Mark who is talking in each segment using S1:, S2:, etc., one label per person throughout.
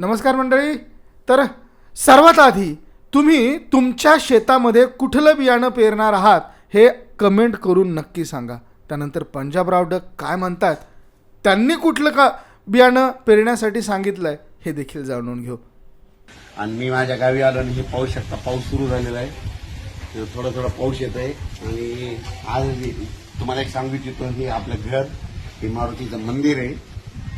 S1: नमस्कार मंडळी. तर सर्वात आधी तुम्ही तुमच्या शेतामध्ये कुठलं बियाणं पेरणार आहात हे कमेंट करून नक्की सांगा. त्यानंतर पंजाबराव डक काय म्हणतात त्यांनी कुठलं का बियाणं पेरण्यासाठी सांगितलं आहे हे देखील जाणून घेऊ.
S2: आणि मी माझ्या गावी आलो आणि हे पाऊस शकता पाऊस सुरू झालेला आहे. थोडा थोडा पाऊस येत आहे. आणि आज तुम्हाला एक सांगू इच्छितो हे आपलं घर हे मारुतीचं मंदिर आहे.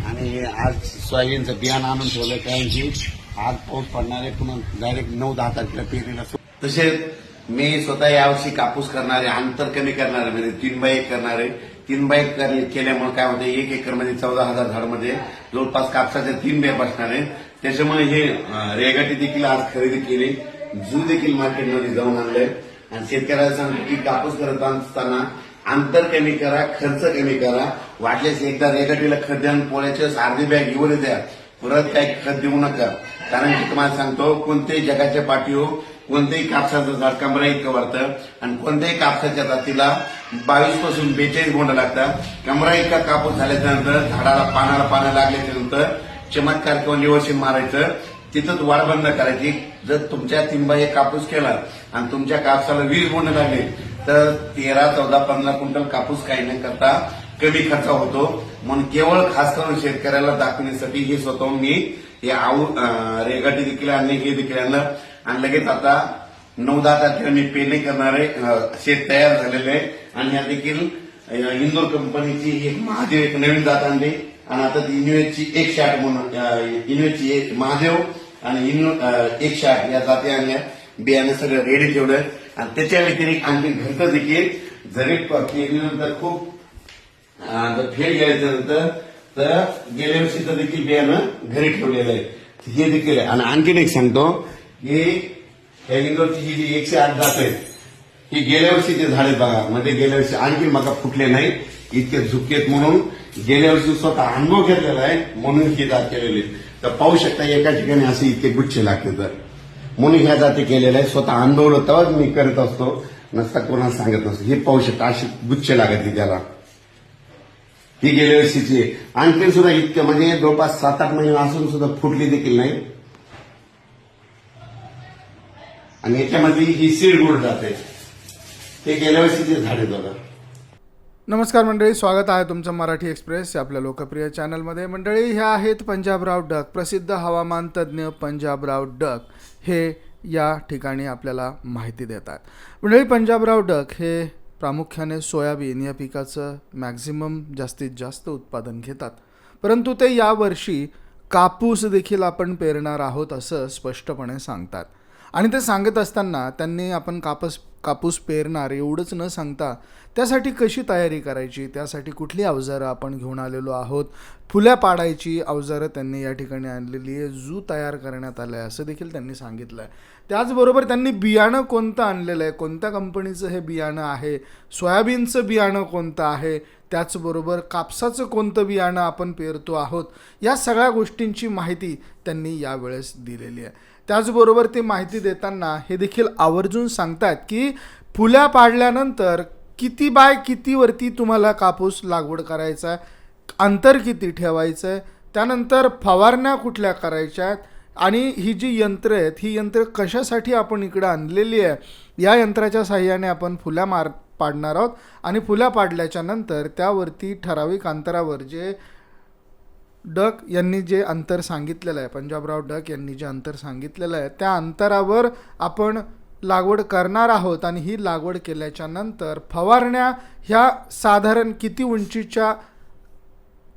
S2: आणि आज सोयाबीनचं बियाणं आणून ठेवलं कारण की आज पाऊस पडणार आहे पुन्हा डायरेक्ट नऊ दहा तारखेला पेरणीला तसेच मी स्वतः यावर्षी कापूस करणारे अंतर कमी करणारे म्हणजे तीन बाय एक करणारे. तीन बाय एक केल्यामुळे काय होतं एक एकरमध्ये म्हणजे चौदा हजार झाडमध्ये जवळपास कापसाचे तीन बे बसणार आहे त्याच्यामुळे हे रेगाटी देखील आज खरेदी केली. जू देखील मार्केटमध्ये जाऊन आणले आणि शेतकऱ्याला सांगतो की कापूस करत असताना अंतर कमी करा खर्च कमी करा. वाटल्यास एकदा रेगाटीला खत द्या पोळ्याच्या अर्धी बॅग एवढे द्या. परत काही खत देऊ नका. कारण की तुम्हाला सांगतो कोणत्याही जगाच्या पाठीवर कोणत्याही कापसाचं झाड कमरा इतकं वाढतं आणि कोणत्याही कापसाच्या जातीला बावीसपासून बेचाळीस गोंड लागतात. कमरा इतका कापूस झाल्याच्यानंतर झाडाला पानाला पानं लागल्याच्या नंतर चमत्कार किंवा निवडशीन मारायचं तिथंच वाढ बंद करायची. जर तुमच्या तिंबा हे कापूस केला आणि तुमच्या कापसाला वीस गोंड लागले तर तेरा चौदा पंधरा क्विंटल कापूस काही न करता कमी खर्च होतो. म्हणून केवळ खास करून शेतकऱ्याला दाखवण्यासाठी हे स्वतः मी हे आऊ रेगाटी देखील आणले हे देखील आणलं. आणि लगेच आता नऊ दहा तारखेला मी पेरणी करणारे शेत तयार झालेले आहे. आणि या देखील इंदोर कंपनीची एक महादेव एक नवीन जात आणली. आणि आता ती इन्व्हेटची एकशे आठ म्हणून अं, इन्व्हेटची एक महादेव आणि इन्व्हे- एकशे आठ या जाती आणल्या. बियाणं सगळं रेडी ठेवलं आणि त्याच्या व्यतिरिक्त आणखी घरचं देखील जरी पेरणीनंतर खूप अं, जर फेल गेल्याच्यानंतर तर गेल्या वर्षीचं देखील बियाणं घरी ठेवलेलं आहे. हे देखील आहे. आणि आणखीन एक सांगतो की या इंदोरची ही जी एकशे आठ जात आहे ही गेल्या वर्षीचे झाडे आहेत बघा म्हणजे गेल्या वर्षी आणखी मका फुटले नाही इतके झुकेत म्हणून गेल्या वर्षी स्वतः अनुभव घेतलेला आहे म्हणून ही जात केलेली तर पाहू शकता एका ठिकाणी असे इतके गुच्छे लागते तर म्हणून ह्या जाती केलेल्या आहे स्वतः अनुभवलं तेव्हाच मी करत असतो. नसता कोणाला सांगत नसतो. हे पाहू शकता अशी गुच्छ लागत त्याला. ही गेल्या वर्षीची आणखी सुद्धा इतकं म्हणजे जवळपास सात आठ महिने असून सुद्धा फुटली देखील नाही. आणि याच्यामध्ये ही सीड गुड जाते ते गेल्या वर्षीचे झाडे बघा.
S1: नमस्कार मंडळी स्वागत आहे तुमचं मराठी एक्सप्रेस आपल्या लोकप्रिय चॅनलमध्ये. मंडळी ह्या आहेत पंजाबराव डक. प्रसिद्ध हवामान तज्ज्ञ पंजाबराव डक. हे या ठिकाणी आपल्याला माहिती देतात. मंडळी पंजाबराव डक हे प्रामुख्याने सोयाबीन या पिकाचं मॅक्झिमम जास्तीत जास्त उत्पादन घेतात. परंतु ते यावर्षी कापूस देखील आपण पेरणार आहोत असं स्पष्टपणे सांगतात. आणि ते सांगत असताना त्यांनी आपण कापस कापूस पेरणार एवढंच न सांगता त्यासाठी कशी तयारी करायची? त्यासाठी कुठली अवजारं आपण घेऊन आलेलो आहोत? फुल्या पाडायची अवजारं त्यांनी या ठिकाणी आणलेली आहे. जू तयार करण्यात आलं आहे असं देखील त्यांनी सांगितलं आहे त्याचबरोबर त्यांनी बियाणं कोणतं आणलेलं आहे? कोणत्या कंपनीचं हे बियाणं आहे? सोयाबीनचं बियाणं कोणतं आहे? त्याचबरोबर कापसाचं कोणतं बियाणं आपण पेरतो आहोत? या सगळ्या गोष्टींची माहिती त्यांनी यावेळेस दिलेली आहे. त्याचबरोबर ते माहिती देताना हे देखील आवर्जून सांगतात की फुल्या पाडल्यानंतर किती बाय कितीवरती तुम्हाला कापूस लागवड करायचा आहे अंतर किती ठेवायचं आहे त्यानंतर फवारण्या कुठल्या करायच्या आहेत आणि ही जी यंत्र आहेत ही यंत्र कशासाठी आपण इकडं आणलेली आहे या यंत्राच्या साह्याने आपण फुल्या मार पाडणार आहोत. आणि फुल्या पाडल्याच्या नंतर त्यावरती ठराविक अंतरावर जे डक यांनी जे अंतर सांगितलेलं आहे पंजाबराव डक यांनी जे अंतर सांगितलेलं आहे त्या अंतरावर आपण लागवड करणार आहोत आणि ही लागवड केल्याच्यानंतर फवारण्या ह्या साधारण किती उंचीच्या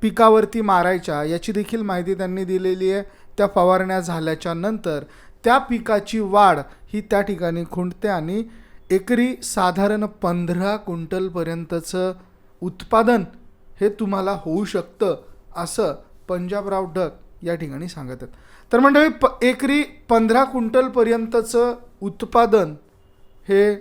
S1: पिकावरती मारायच्या याची देखील माहिती त्यांनी दिलेली आहे. त्या फवारण्या झाल्याच्यानंतर त्या पिकाची वाढ ही त्या ठिकाणी खुंटते आणि एकरी साधारण पंधरा क्विंटलपर्यंतचं उत्पादन हे तुम्हाला होऊ शकतं असं पंजाबराव डक या ठिकाणी सांगत आहेत. तर मंडळी प एकरी पंधरा क्विंटलपर्यंतचं उत्पादन हे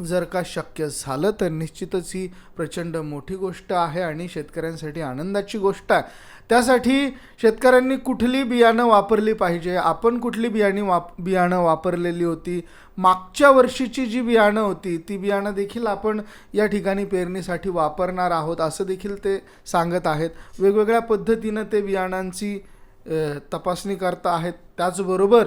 S1: जर का शक्य झालं तर निश्चितच ही प्रचंड मोठी गोष्ट आहे आणि शेतकऱ्यांसाठी आनंदाची गोष्ट आहे. त्यासाठी शेतकऱ्यांनी कुठली बियाणं वापरली पाहिजे? आपण कुठली बियाणी वाप बियाणं वापरलेली होती? मागच्या वर्षीची जी बियाणं होती ती बियाणं देखील आपण या ठिकाणी पेरणीसाठी वापरणार आहोत असं देखील ते सांगत आहेत. वेगवेगळ्या पद्धतीनं ते बियाणांची तपासणी करता आहेत. त्याचबरोबर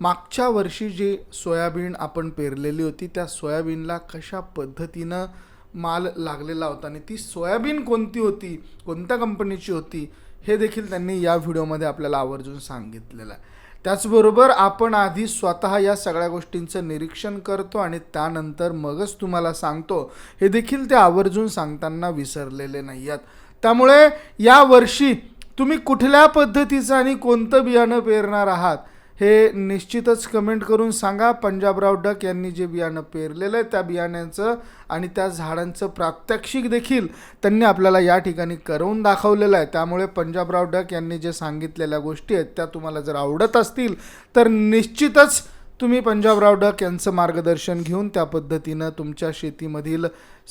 S1: मागच्या वर्षी जी सोयाबीन आपण पेरलेली होती त्या सोयाबीनला कशा पद्धतीनं माल लागलेला होता आणि ती सोयाबीन कोणती होती कोणत्या कंपनीची होती हे देखील त्यांनी या व्हिडिओमध्ये आपल्याला आवर्जून सांगितलेलं आहे. त्याचबरोबर आपण आधी स्वतः या सगळ्या गोष्टींचं निरीक्षण करतो आणि त्यानंतर मगच तुम्हाला सांगतो हे देखील ते आवर्जून सांगताना विसरलेले नाही आहेत त्यामुळे या वर्षी तुम्ही कुठल्या पद्धतीचं आणि कोणतं बियाणं पेरणार आहात हे निश्चितच कमेंट करून सांगा. पंजाबराव डक यांनी जे बियाणं पेरलेलं आहे त्या बियाण्याचं आणि त्या झाडांचं प्रात्यक्षिक देखील त्यांनी आपल्याला या ठिकाणी करून दाखवलेलं आहे. त्यामुळे पंजाबराव डक यांनी जे सांगितलेल्या गोष्टी आहेत त्या तुम्हाला जर आवडत असतील तर निश्चितच तुम्ही पंजाबराव डक यांचं मार्गदर्शन घेऊन त्या पद्धतीनं तुमच्या शेतीमधील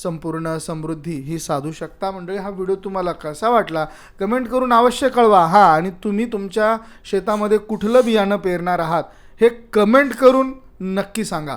S1: संपूर्ण समृद्धी ही साधू शकता. मंडळी हा व्हिडिओ तुम्हाला कसा वाटला? कमेंट करून अवश्य कळवा. हा आणि तुम्ही तुमच्या शेतामध्ये कुठलं बियाणं पेरणार आहात हे कमेंट करून नक्की सांगा.